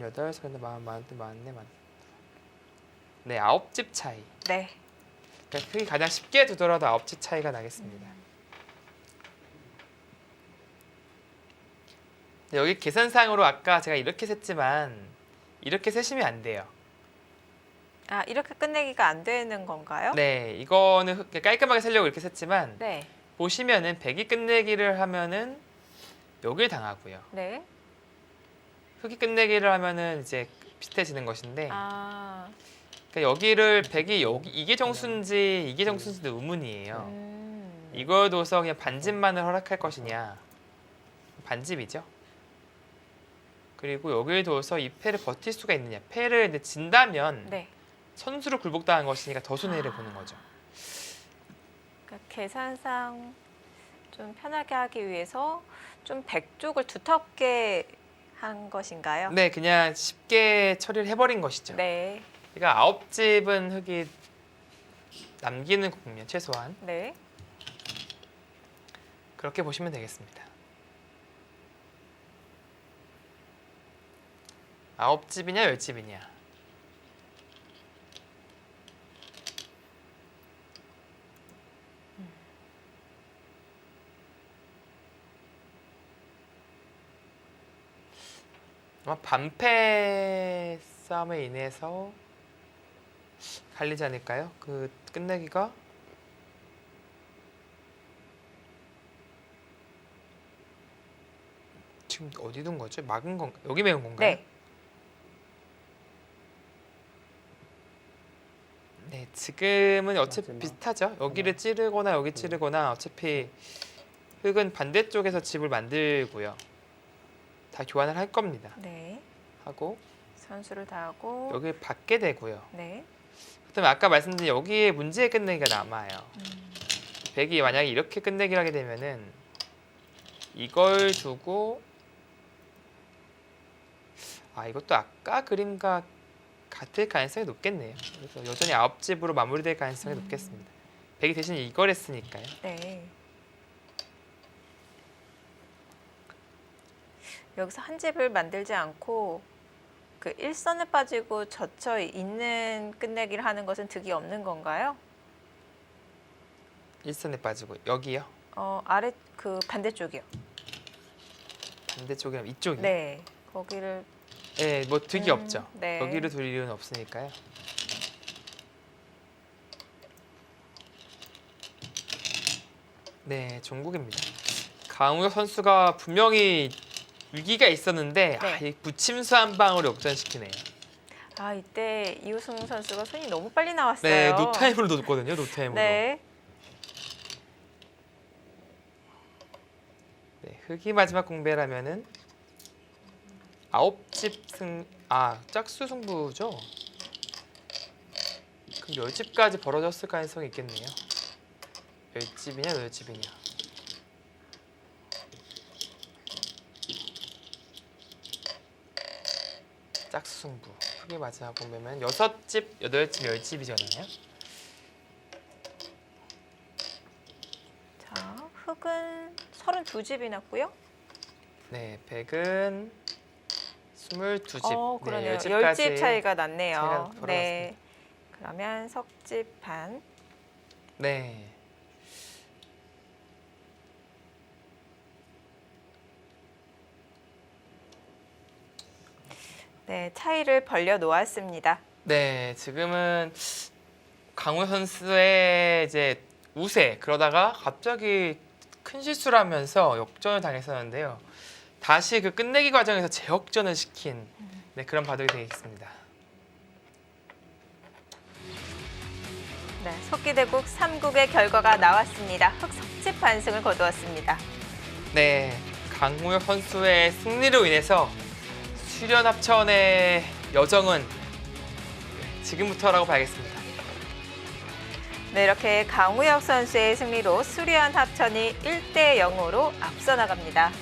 여덟, 서른, 마흔, 마흔, 마흔네, 마흔. 네, 아홉 집 차이. 네. 그러니까 흙이 가장 쉽게 두더라도 아홉 집 차이가 나겠습니다. 네, 여기 계산상으로 아까 제가 이렇게 셌지만 이렇게 세시면 안 돼요. 아 이렇게 끝내기가 안 되는 건가요? 네, 이거는 흙- 깔끔하게 세려고 이렇게 셌지만 네. 보시면은 백이 끝내기를 하면은 여길 당하고요. 네. 흙이 끝내기를 하면은 이제 비슷해지는 것인데 아. 그러니까 여기를 백이 여기 이게 정수인지 이게 정수인지도 의문이에요. 음. 이걸 둬서 그냥 반집만을 허락할 것이냐 반집이죠. 그리고 여기를 둬서 이 패를 버틸 수가 있느냐 패를 이제 진다면 네. 선수로 굴복당한 것이니까 더 손해를 아. 보는 거죠. 그러니까 계산상 좀 편하게 하기 위해서 좀 백쪽을 두텁게 한 것인가요? 네, 그냥 쉽게 처리를 해버린 것이죠. 네. 그러니까 아홉 집은 흙이 남기는 국면 최소한 네. 그렇게 보시면 되겠습니다. 아홉 집이냐 열 집이냐. 아마 반패 싸움에 인해서 갈리지 않을까요? 그 끝내기가 지금 어디 둔 거죠? 막은 건가? 여기 매운 건가요? 네. 네, 지금은 어차피 마지막. 비슷하죠. 여기를 찌르거나 여기 찌르거나 어차피 흙은 반대쪽에서 집을 만들고요. 다 교환을 할 겁니다. 네. 하고 선수를 다 하고 여기 받게 되고요. 네. 그다음에 아까 말씀드린 여기에 문제의 끝내기가 남아요. 음. 백이 만약에 이렇게 끝내기를 하게 되면은 이걸 두고 아 이것도 아까 그림과 같을 가능성이 높겠네요. 그래서 여전히 아홉 집으로 마무리될 가능성이 음. 높겠습니다. 백이 대신 이걸 했으니까요. 네. 여기서 한 집을 만들지 않고 그 일선에 빠지고 젖혀 있는 끝내기를 하는 것은 득이 없는 건가요? 일선에 빠지고 여기요. 어 아래 그 반대쪽이요. 반대쪽이랑 이쪽이요. 네. 거기를 네, 뭐 득이 음, 없죠. 네. 여기를 돌릴 이유는 없으니까요. 네, 종국입니다. 강우혁 선수가 분명히 위기가 있었는데 아, 네. 이 부침수 한 방으로 역전시키네요. 아 이때 이우승 선수가 손이 너무 빨리 나왔어요. 네, 노타임으로 놓거든요. 노타임으로. 네. 네. 흑이 마지막 공배라면은 아홉 집 승, 아 짝수 승부죠. 그럼 열 집까지 벌어졌을 가능성이 있겠네요. 열 집이냐, 열 집이냐. 짝수 승부. 흑이 마지막 공배면 여섯 집, 여덟 집, 열 집이잖아요. 자 흑은 32집이 났고요. 네, 백은 스물두 집. 어 그러네요. 열열 집까지 집 차이가 났네요. 네. 그러면 석집 반. 네. 네, 차이를 벌려 놓았습니다. 네, 지금은 강우 선수의 이제 우세 그러다가 갑자기 큰 실수를 하면서 역전을 당했었는데요. 다시 그 끝내기 과정에서 재역전을 시킨 네, 그런 바둑이 되겠습니다. 네, 석기대국 3국의 결과가 나왔습니다. 흑 석집 반승을 거두었습니다. 네, 강우혁 선수의 승리로 인해서 수련 합천의 여정은 지금부터라고 봐야겠습니다. 네, 이렇게 강우혁 선수의 승리로 수리한 합천이 1대 0으로 앞서 나갑니다.